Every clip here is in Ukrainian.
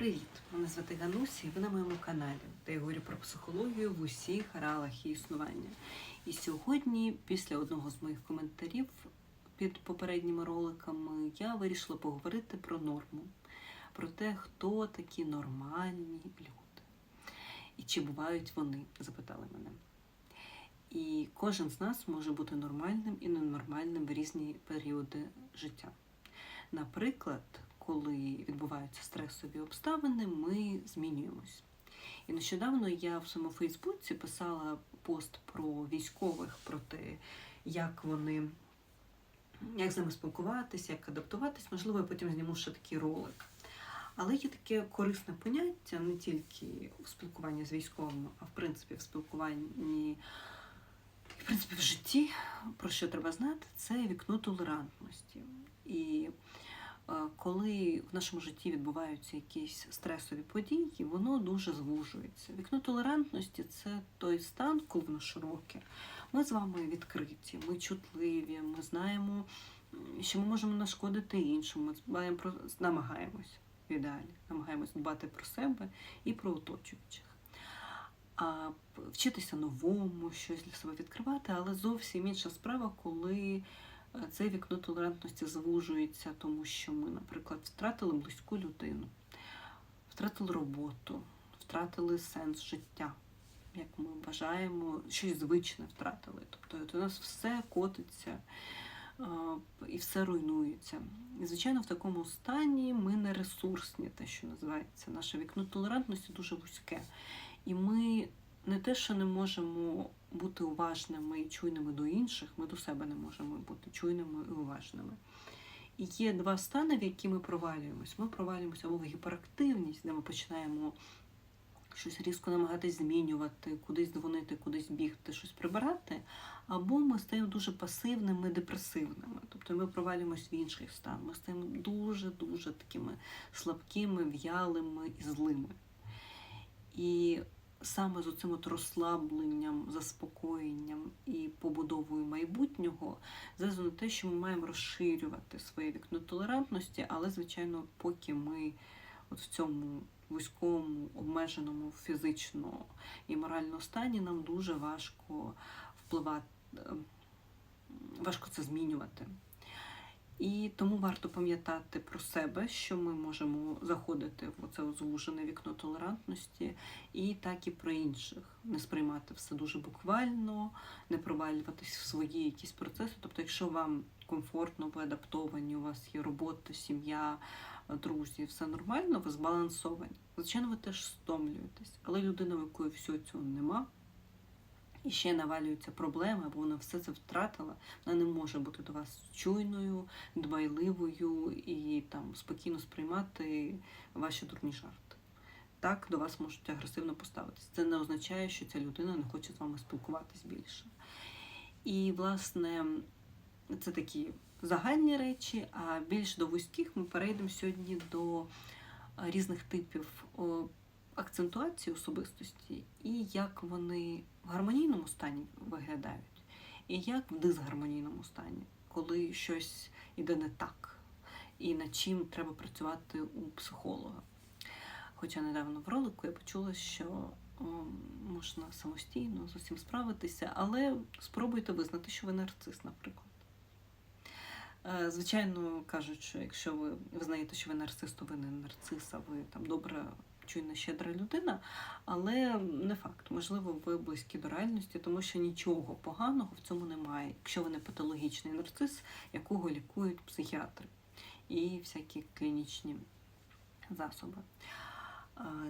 Привіт! Мене звати Ганусі, і ви на моєму каналі, де я говорю про психологію в усіх аралах її існування. І сьогодні, після одного з моїх коментарів під попередніми роликами, я вирішила поговорити про норму, про те, хто такі нормальні люди. І чи бувають вони, запитали мене. І кожен з нас може бути нормальним і ненормальним в різні періоди життя. Наприклад, коли відбуваються стресові обставини, ми змінюємось. І нещодавно я в своєму Фейсбуці писала пост про військових, про те, як вони, як з ними спілкуватися, як адаптуватись. Можливо, я потім зніму ще такий ролик. Але є таке корисне поняття не тільки в спілкуванні з військовими, а в принципі в спілкуванні, в принципі, в житті, про що треба знати, це вікно толерантності. І коли в нашому житті відбуваються якісь стресові події, воно дуже звужується. Вікно толерантності це той стан, коли воно широке. Ми з вами відкриті, ми чутливі, ми знаємо, що ми можемо нашкодити іншому. Ми дбаємо про намагаємось в ідеалі, намагаємось дбати про себе і про оточуючих. А вчитися новому, щось для себе відкривати, але зовсім інша справа, коли це вікно толерантності звужується, тому що ми, наприклад, втратили близьку людину, втратили роботу, втратили сенс життя, як ми вважаємо, щось звичне втратили. Тобто у нас все котиться е, і все руйнується. І, звичайно, в такому стані ми не ресурсні, те, що називається. Наше вікно толерантності дуже вузьке. І ми не те, що не можемо бути уважними і чуйними до інших, ми до себе не можемо бути чуйними і уважними. І є два стани, в які ми провалюємось. Ми провалюємося або в гіперактивність, де ми починаємо щось різко намагатись змінювати, кудись дзвонити, кудись бігти, щось прибирати, або ми стаємо дуже пасивними, депресивними. Тобто ми провалюємось в інший стан. Ми стаємо дуже-дуже такими слабкими, в'ялими і злими. І саме з цим от розслабленням, заспокоєнням і побудовою майбутнього зв'язано те, що ми маємо розширювати своє вікно толерантності, але, звичайно, поки ми от в цьому вузькому, обмеженому фізично і морально стані, нам дуже важко впливати, ем, важко це змінювати. І тому варто пам'ятати про себе, що ми можемо заходити в це звужене вікно толерантності, і так і про інших. Не сприймати все дуже буквально, не провалюватись в свої якісь процеси. Тобто, якщо вам комфортно, ви адаптовані, у вас є робота, сім'я, друзі, все нормально, ви збалансовані. Звичайно, ви теж стомлюєтесь, але людина, у якої всього цього нема, і ще навалюються проблеми, або вона все це втратила, вона не може бути до вас чуйною, дбайливою і там спокійно сприймати ваші дурні жарти. Так до вас можуть агресивно поставитись. Це не означає, що ця людина не хоче з вами спілкуватись більше. І, власне, це такі загальні речі, а більш до вузьких ми перейдемо сьогодні до різних типів акцентуації особистості і як вони в гармонійному стані виглядають, і як в дисгармонійному стані, коли щось іде не так, і над чим треба працювати у психолога. Хоча недавно в ролику я почула, що можна самостійно з усім справитися, але спробуйте визнати, що ви нарцис, наприклад. Е, Звичайно, кажуть, що якщо ви визнаєте, що ви нарцис, то ви не нарцис, а ви там добра, чуйна, щедра людина, але не факт. Можливо, ви близькі до реальності, тому що нічого поганого в цьому немає, якщо ви не патологічний нарцис, якого лікують психіатри і всякі клінічні засоби.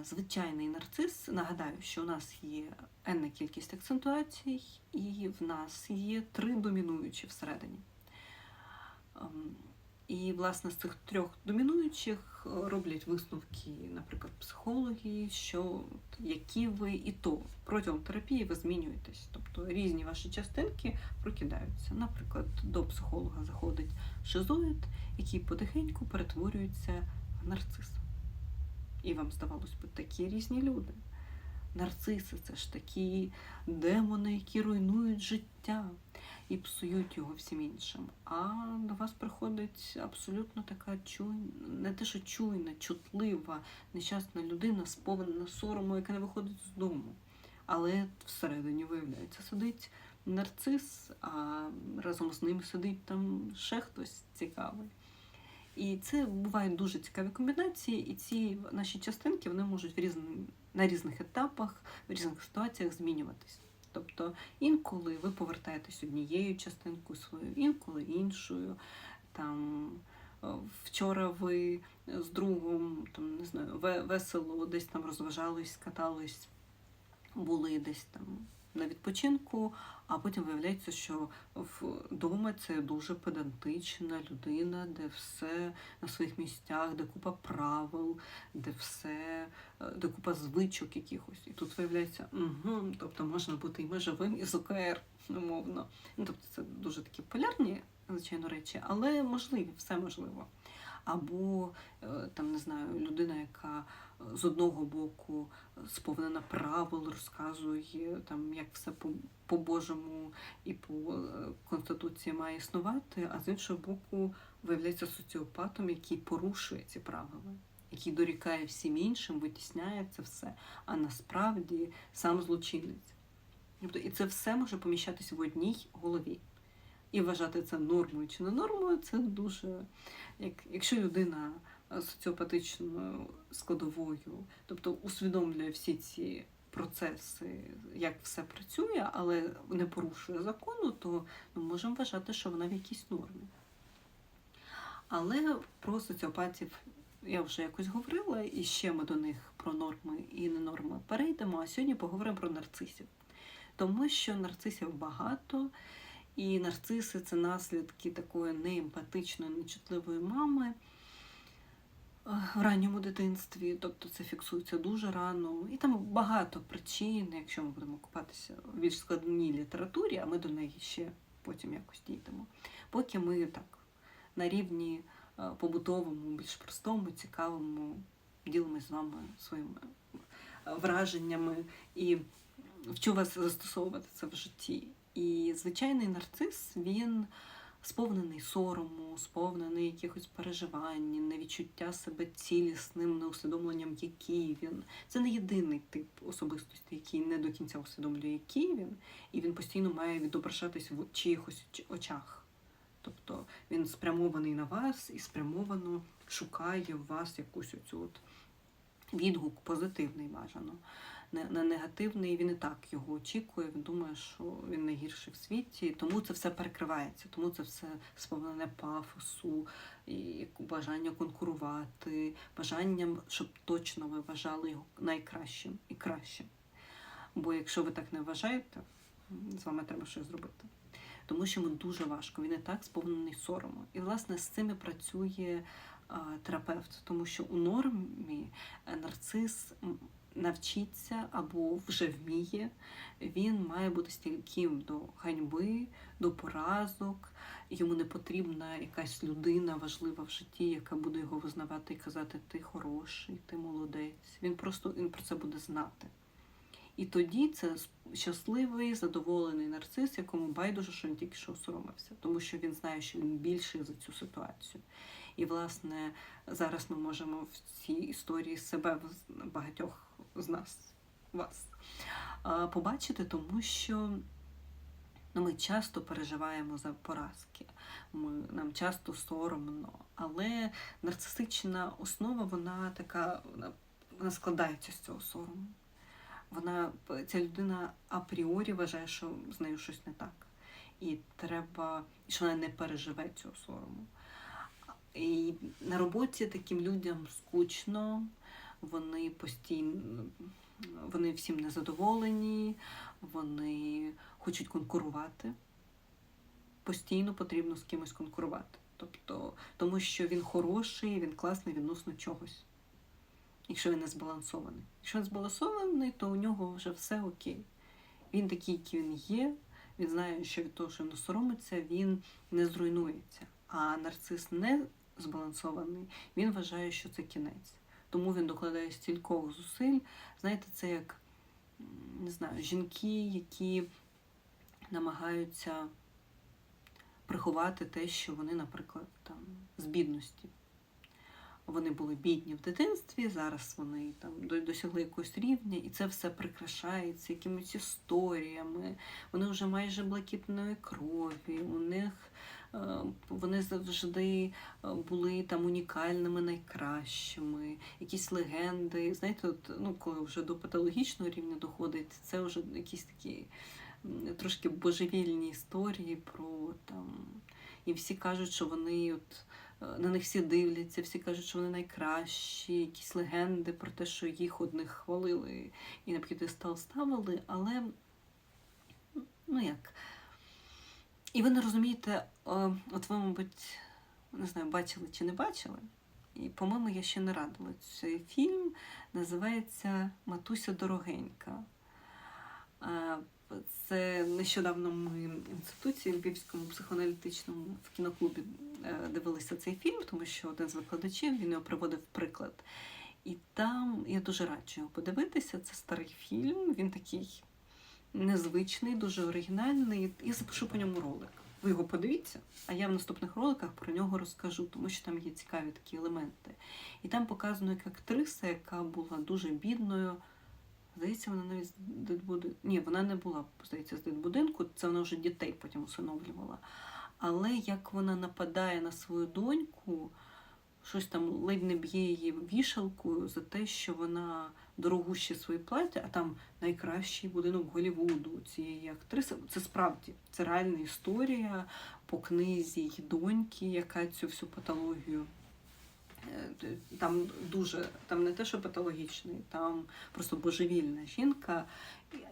Звичайний нарцис, нагадаю, що у нас є енна кількість акцентуацій, і в нас є три домінуючі всередині. І, власне, з цих трьох домінуючих е, роблять висновки, наприклад, психологи, що які ви і то протягом терапії ви змінюєтесь. Тобто різні ваші частинки прокидаються. Наприклад, до психолога заходить шизоїд, який потихеньку перетворюється в нарциса. І вам здавалось би, такі різні люди. Нарциси це ж такі демони, які руйнують життя і псують його всім іншим. А до вас приходить абсолютно така чуйна, не те, що чуйна, чутлива, нещасна людина, сповнена сорому, яка не виходить з дому. Але всередині, виявляється, сидить нарцис, а разом з ним сидить там ще хтось цікавий. І це бувають дуже цікаві комбінації, і ці наші частинки вони можуть в різні, на різних етапах, в різних ситуаціях змінюватись. Тобто інколи ви повертаєтесь однією частинкою своєю, інколи іншою. Там е, вчора ви з другом там не знаю, ве- весело десь там розважались, катались, були десь там на відпочинку, а потім виявляється, що вдома це дуже педантична людина, де все на своїх місцях, де купа правил, де все, е, де купа звичок якихось. І тут виявляється, угу, тобто можна бути і межовим, і з ОКР, умовно. Ну, тобто це дуже такі полярні, звичайно, речі, але можливі, все можливо. Або е, там не знаю, людина, яка е, з одного боку сповнена правил, розказує там, як все по, по Божому і по е, конституції має існувати, а з іншого боку, виявляється соціопатом, який порушує ці правила, який дорікає всім іншим, витісняє це все, а насправді сам злочинець. Тобто, і це все може поміщатися в одній голові. І вважати це нормою чи не нормою, це дуже. Як, якщо людина е, соціопатичною складовою, тобто усвідомлює всі ці процеси, як все працює, але не порушує закону, то ми можемо вважати, що вона в якійсь нормі. Але про соціопатів я вже якось говорила, і ще ми до них про норми і ненорми перейдемо. А сьогодні поговоримо про нарцисів. Тому що нарцисів багато, і нарциси це наслідки такої неемпатичної, нечутливої мами е, в ранньому дитинстві, тобто це фіксується дуже рано. І там багато причин, якщо ми будемо купатися в більш складній літературі, а ми до неї ще потім якось дійдемо. Поки ми так на рівні е, побутовому, більш простому, цікавому ділимось з вами своїми е, враженнями і вчу вас застосовувати це в житті. І звичайний нарцис він сповнений сорому, сповнений якихось переживань, невідчуття себе цілісним, неусвідомленням, який він. Це не єдиний тип особистості, який не до кінця усвідомлює, який він, і він постійно має відображатись в чиїхось очах. Тобто він спрямований на вас і спрямовано шукає в вас якусь оцю от відгук позитивний бажано. Не, не негативний, він і так його очікує, він думає, що він найгірший в світі, тому це все перекривається, тому це все сповнене пафосу, і бажання конкурувати, бажанням, щоб точно ви вважали його найкращим і кращим. Бо якщо ви так не вважаєте, з вами треба щось зробити. Тому що йому дуже важко, він і так сповнений сорому. І, власне, з цим і працює терапевт, тому що у нормі е, нарцис навчиться або вже вміє, він має бути стійким до ганьби, до поразок. Йому не потрібна якась людина важлива в житті, яка буде його визнавати і казати Ти хороший, ти молодець. Він просто він про це буде знати. І тоді це щасливий, задоволений нарцис, якому байдуже, що він тільки що соромився, тому що він знає, що він більший за цю ситуацію. І, власне, зараз ми можемо в цій історії себе багатьох з нас, вас, побачити, тому що ну, ми часто переживаємо за поразки, ми, нам часто соромно, але нарцисична основа, вона така, вона, вона складається з цього сорому. Вона ця людина апріорі вважає, що з нею щось не так. І треба, і що вона не переживе цього сорому. І на роботі таким людям скучно, вони постійно, вони всім незадоволені, вони хочуть конкурувати. Постійно потрібно з кимось конкурувати. Тобто, тому що він хороший, він класний відносно чогось. Якщо він не збалансований. Якщо він збалансований, то у нього вже все окей. Він такий, який він є, він знає, що від того, що він соромиться, він не зруйнується. А нарцис не збалансований, він вважає, що це кінець. Тому він докладає стількох зусиль. Знаєте, це як не знаю, жінки, які намагаються приховати те, що вони, наприклад, там з бідності. Вони були бідні в дитинстві, зараз вони там досягли якогось рівня, і це все прикрашається якимись історіями. Вони вже майже блакитної крові. У них е, вони завжди е, були там унікальними, найкращими, якісь легенди. Знаєте, от, ну, коли вже до патологічного рівня доходить, це вже якісь такі трошки божевільні історії про там. І всі кажуть, що вони от. Е, На них всі дивляться, всі кажуть, що вони найкращі, якісь легенди про те, що їх одних хвалили і на п'єдестал ставили, але ну як. І ви не розумієте, е, от ви, мабуть, не знаю, бачили чи не бачили. І, по-моєму, я ще не радила. Цей фільм називається Матуся дорогенька. Це нещодавно ми в інституті Львівському психоаналітичному в кіноклубі е, дивилися цей фільм, тому що один з викладачів він його приводив приклад. І там я дуже раджу його подивитися. Це старий фільм, він такий незвичний, дуже оригінальний. Я запишу по ньому ролик. Ви його подивіться, а я в наступних роликах про нього розкажу, тому що там є цікаві такі елементи. І там показано як актриса, яка була дуже бідною. Здається, вона навіть з дитбудинку. Ні, вона не була, здається, з дитбудинку, це вона вже дітей потім усиновлювала. Але як вона нападає на свою доньку, щось там ледь не б'є її вішалкою за те, що вона дорогуще своє плаття, а там найкращий будинок Голівуду цієї актриси. Це справді це реальна історія по книзі її доньки, яка цю всю патологію. Е, Там дуже, там не те, що патологічний, там просто божевільна жінка,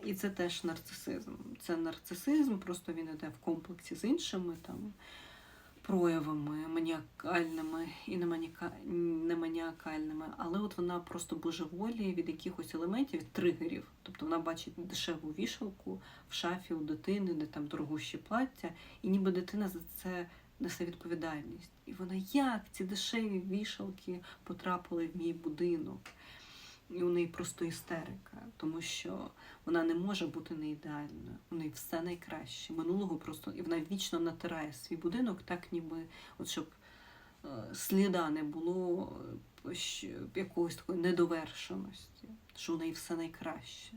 і це теж нарцисизм. Це нарцисизм, просто він іде в комплексі з іншими там проявами маніакальними і не маніакальними, але от вона просто божеволіє від якихось елементів, тригерів. Тобто вона бачить дешеву вішалку в шафі у дитини, де там дорогущі плаття, і ніби дитина за це несе відповідальність. І вона як ці дешеві вішалки потрапили в мій будинок? І у неї просто істерика, тому що вона не може бути не ідеальною. У неї все найкраще. Минулого просто і вона вічно натирає свій будинок, так ніби, от щоб е, сліда не було е, якогось такої недовершеності, що у неї все найкраще.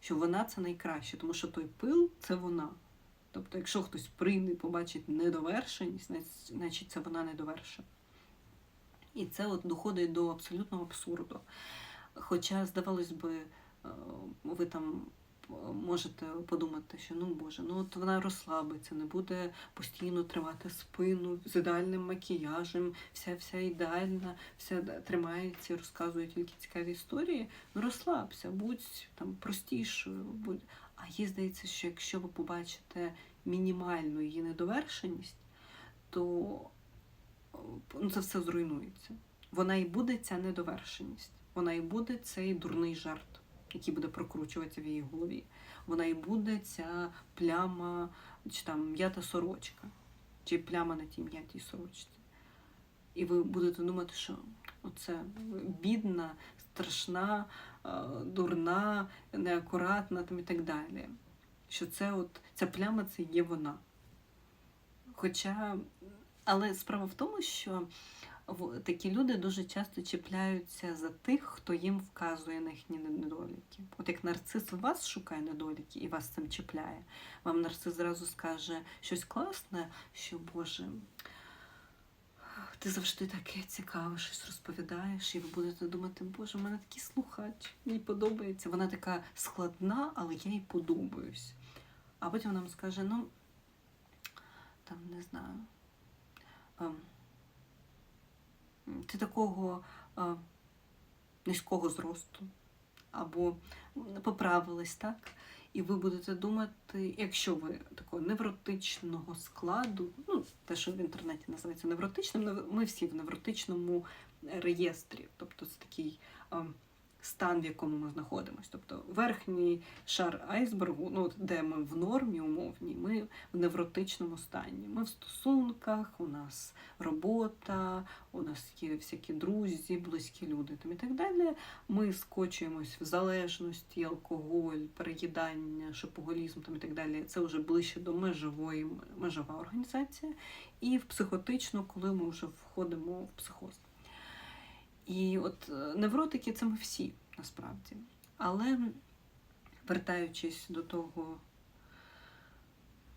Що вона це найкраще, тому що той пил це вона. Тобто, якщо хтось прийде і побачить недовершеність, значить- це вона недовершена. І це от доходить до абсолютного абсурду. Хоча, здавалось би, е, ви там е, можете подумати, що ну Боже, ну от вона розслабиться, не буде постійно тримати спину з ідеальним макіяжем, вся вся ідеальна, вся тримається, розказує тільки цікаві історії. Ну розслабся, будь там простішою. Будь... А їй здається, що якщо ви побачите мінімальну її недовершеність, то е, ну, це все зруйнується. Вона і буде ця недовершеність. Вона і буде цей дурний жарт, який буде прокручуватися в її голові. Вона і буде ця пляма, чи там м'ята сорочка, чи пляма на тій м'ятій сорочці. І ви будете думати, що оце бідна, страшна, е, дурна, неакуратна там і так далі. Що це от ця пляма це є вона. Хоча, але справа в тому, що такі люди дуже часто чіпляються за тих, хто їм вказує на їхні недоліки. От як нарцис у вас шукає недоліки і вас цим чіпляє, вам нарцис зразу скаже щось класне, що Боже. Ти завжди таке цікаве, щось розповідаєш, і ви будете думати, Боже, в мене такий слухач, їй подобається. Вона така складна, але я їй подобаюсь. А потім вона скаже, ну, там не знаю. ем, ти такого е, низького зросту, або поправилась, так? І ви будете думати, якщо ви такого невротичного складу, ну, те, що в інтернеті називається невротичним, ми всі в невротичному реєстрі. Тобто це такий е, стан, в якому ми знаходимося. Тобто верхній шар айсбергу, ну де ми в нормі умовній, ми в невротичному стані. Ми в стосунках, у нас робота, у нас є всякі друзі, близькі люди там і так далі. Ми скочуємось в залежності, алкоголь, переїдання, шопоголізм там і так далі. Це вже ближче до межової межова організація. І в психотичну, коли ми вже входимо в психоз. І от е, невротики це ми всі насправді. Але вертаючись до того,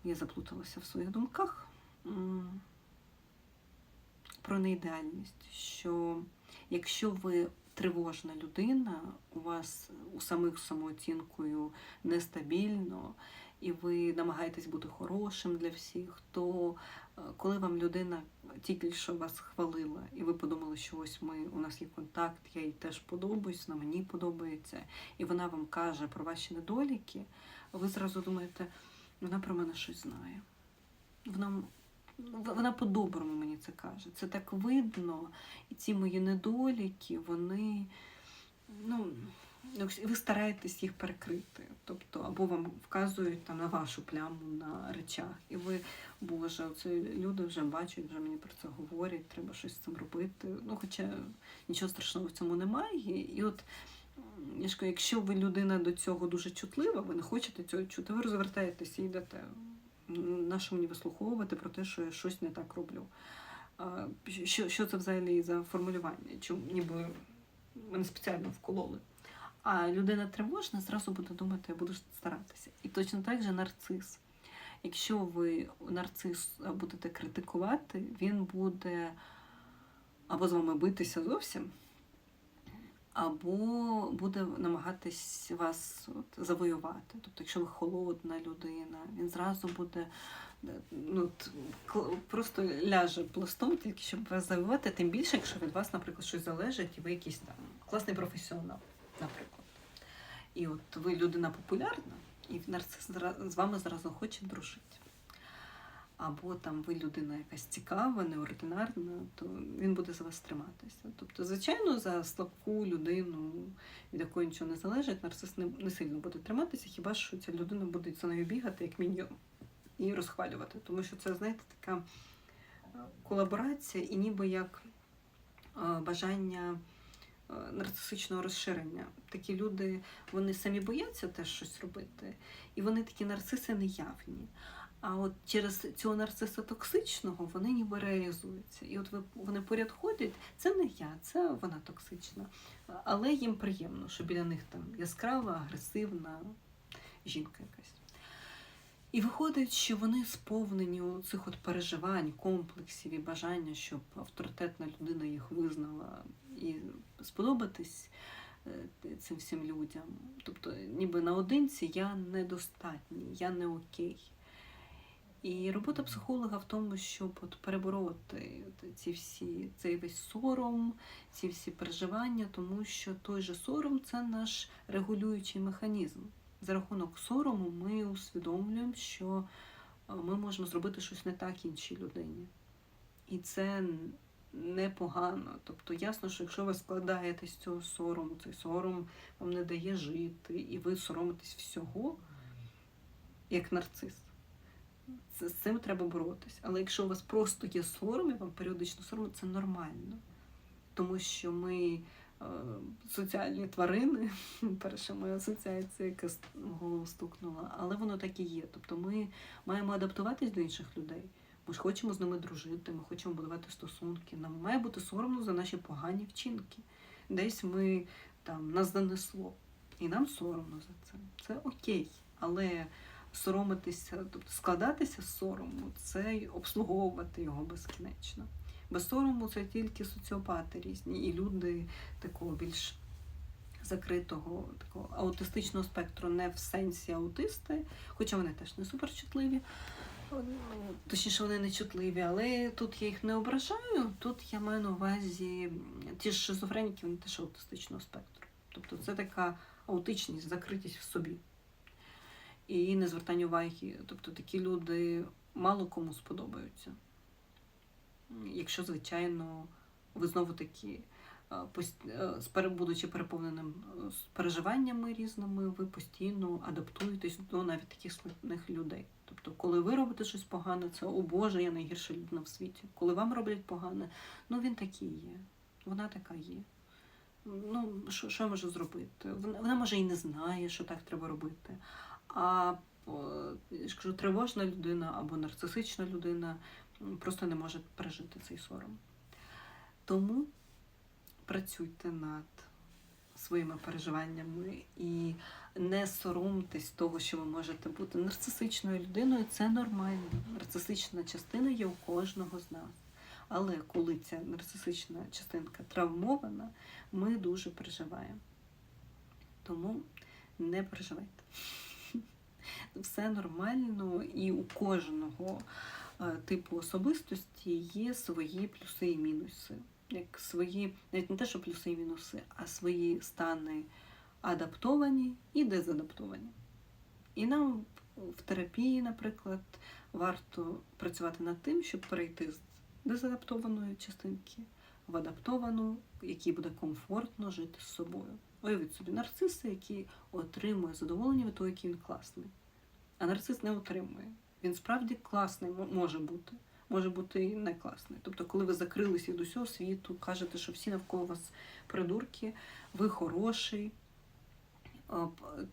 я заплуталася в своїх думках про неідеальність, що якщо ви тривожна людина, у вас у самих самооцінкою нестабільно, і ви намагаєтесь бути хорошим для всіх, то коли вам людина тільки що вас хвалила, і ви подумали, що ось ми у нас є контакт, я їй теж подобаюсь, вона мені подобається, і вона вам каже про ваші недоліки, ви зразу думаєте, вона про мене щось знає. Вона, вона по-доброму мені це каже. Це так видно, і ці мої недоліки, вони. Ну, ви стараєтесь їх перекрити. Тобто, або вам вказують там на вашу пляму на речах. І ви, Боже, оце люди вже бачать, вже мені про це говорять, треба щось з цим робити. Ну, хоча нічого страшного в цьому немає. І от якщо ви людина до цього дуже чутлива, ви не хочете цього чути, ви розвертаєтеся і йдете. Нащо мені вислуховувати про те, що я щось не так роблю? Що, що це взагалі за формулювання? Чому ніби мене спеціально вкололи? А людина тривожна зразу буде думати, я буду старатися. І точно так же нарцис. Якщо ви нарцис будете критикувати, він буде або з вами битися зовсім, або буде намагатись вас от, завоювати. Тобто, якщо ви холодна людина, він зразу буде е, ну, просто ляже пластом, тільки щоб вас завоювати, тим більше, якщо від вас, наприклад, щось залежить, і ви якийсь там класний професіонал, наприклад. І от ви людина популярна, і нарцис з вами зразу хоче дружити. Або там ви людина якась цікава, неординарна, то він буде за вас триматися. Тобто, звичайно, за слабку людину, від якої нічого не залежить, нарцис не, не сильно буде триматися, хіба що ця людина буде за нею бігати як міньйон і розхвалювати. Тому що це, знаєте, така е, колаборація і ніби як е, бажання нарцисичного розширення. Такі люди вони самі бояться теж щось робити, і вони такі нарциси неявні. А от через цього нарциса токсичного вони ніби реалізуються. І от вони поряд ходять, це не я, це вона токсична. Але їм приємно, що біля них там яскрава, агресивна жінка якась. І виходить, що вони сповнені цих от переживань, комплексів і бажання, щоб авторитетна людина їх визнала і сподобатись е, цим всім людям. Тобто, ніби наодинці я недостатній, я не окей. І робота психолога в тому, щоб от перебороти ці всі, цей весь сором, ці всі переживання, тому що той же сором це наш регулюючий механізм. За рахунок сорому ми усвідомлюємо, що е, ми можемо зробити щось не так іншій людині. І це непогано. Тобто ясно, що якщо ви складаєтесь з цього сорому, цей сором вам не дає жити, і ви соромитесь всього, як нарцис. З цим треба боротися. Але якщо у вас просто є сором, і вам періодично сором, це нормально. Тому що ми соціальні тварини, перша моя асоціація, яка голову стукнула, але воно так і є. Тобто ми маємо адаптуватись до інших людей. Ми ж хочемо з ними дружити, ми хочемо будувати стосунки. Нам має бути соромно за наші погані вчинки. Десь ми там нас занесло, і нам соромно за це. Це окей. Але соромитися, тобто складатися з сорому, це обслуговувати його безкінечно. Без сорому це тільки соціопати різні і люди такого більш закритого, такого аутистичного спектру, не в сенсі аутисти, хоча вони теж не суперчутливі. Ну, Точніше, вони не чутливі, але тут я їх не ображаю. Тут я маю на увазі ті ж шизофреніки, вони теж аутистичного спектру. Тобто це така аутичність, закритість в собі і незвертання уваги. Тобто такі люди мало кому сподобаються. Якщо, звичайно, ви знову таки е, е, будучи переповненим е, переживаннями різними, ви постійно адаптуєтесь до навіть таких складних людей. Тобто, коли ви робите щось погане, це о Боже, я найгірша людина в світі. Коли вам роблять погане, ну він такий є, вона така є. Ну, що, що я можу зробити? Вона, може і не знає, що так треба робити. А я ж кажу, тривожна людина або нарцисична людина просто не може пережити цей сором. Тому працюйте над своїми переживаннями і не соромтесь того, що ви можете бути нарцисичною людиною. Це нормально. Нарцисична частина є у кожного з нас. Але коли ця нарцисична частинка травмована, ми дуже переживаємо. Тому не переживайте. Все нормально, і у кожного типу особистості є свої плюси і мінуси. Як свої, навіть не те, що плюси і мінуси, а свої стани адаптовані і дезадаптовані. І нам в терапії, наприклад, варто працювати над тим, щоб перейти з дезадаптованої частинки в адаптовану, якій буде комфортно жити з собою. Уявіть собі нарциса, який отримує задоволення від того, який він класний. А нарцис не отримує. Він справді класний може бути. Може бути і не класний. Тобто, коли ви закрилися від усього світу, кажете, що всі навколо вас придурки, ви хороший.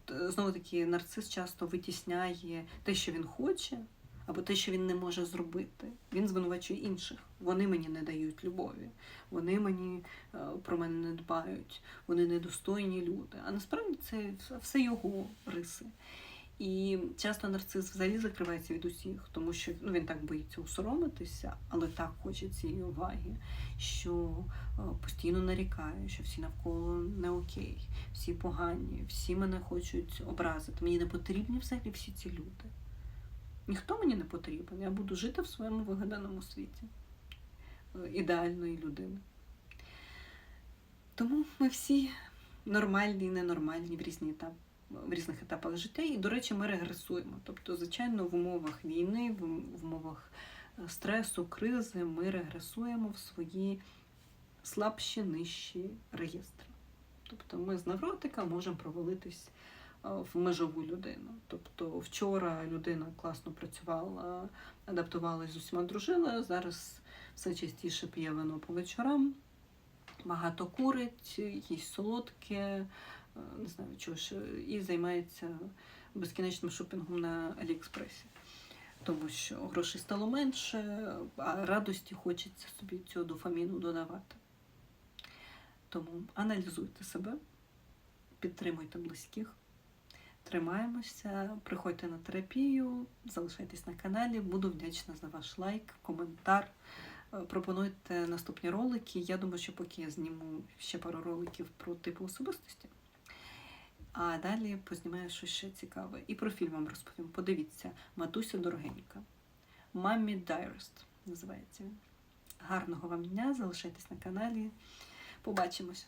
Знову таки, нарцис часто витісняє те, що він хоче, або те, що він не може зробити. Він звинувачує інших. Вони мені не дають любові, вони мені е, про мене не дбають, вони недостойні люди. А насправді це все його риси. І часто нарцис взагалі закривається від усіх, тому що ну, він так боїться усоромитися, але так хоче цієї уваги, що е, постійно нарікає, що всі навколо не окей, всі погані, всі мене хочуть образити. Мені не потрібні взагалі всі ці люди. Ніхто мені не потрібен. Я буду жити в своєму вигаданому світі е, ідеальної людини. Тому ми всі нормальні і ненормальні в різні етапи в різних етапах життя, і, до речі, ми регресуємо. Тобто, звичайно, в умовах війни, в умовах е, стресу, кризи ми регресуємо в свої слабші, нижчі реєстри. Тобто ми з невротика можемо провалитись е, в межову людину. Тобто вчора людина класно працювала, адаптувалась з усіма дружила, зараз все частіше п'є вино по вечорам, багато курить, їсть солодке, не знаю чого ж, і займається безкінечним шопінгом на Аліекспресі. Тому що грошей стало менше, а радості хочеться собі цього дофаміну додавати. Тому аналізуйте себе, підтримуйте близьких, тримаємося, приходьте на терапію, залишайтесь на каналі. Буду вдячна за ваш лайк, коментар. Е, Пропонуйте наступні ролики. Я думаю, що поки я зніму ще пару роликів про типу особистості. А далі познімаю щось ще цікаве. І про фільм вам розповім. Подивіться, Матуся дорогенька. Мамі Дайрест називається він. Гарного вам дня, залишайтесь на каналі. Побачимось!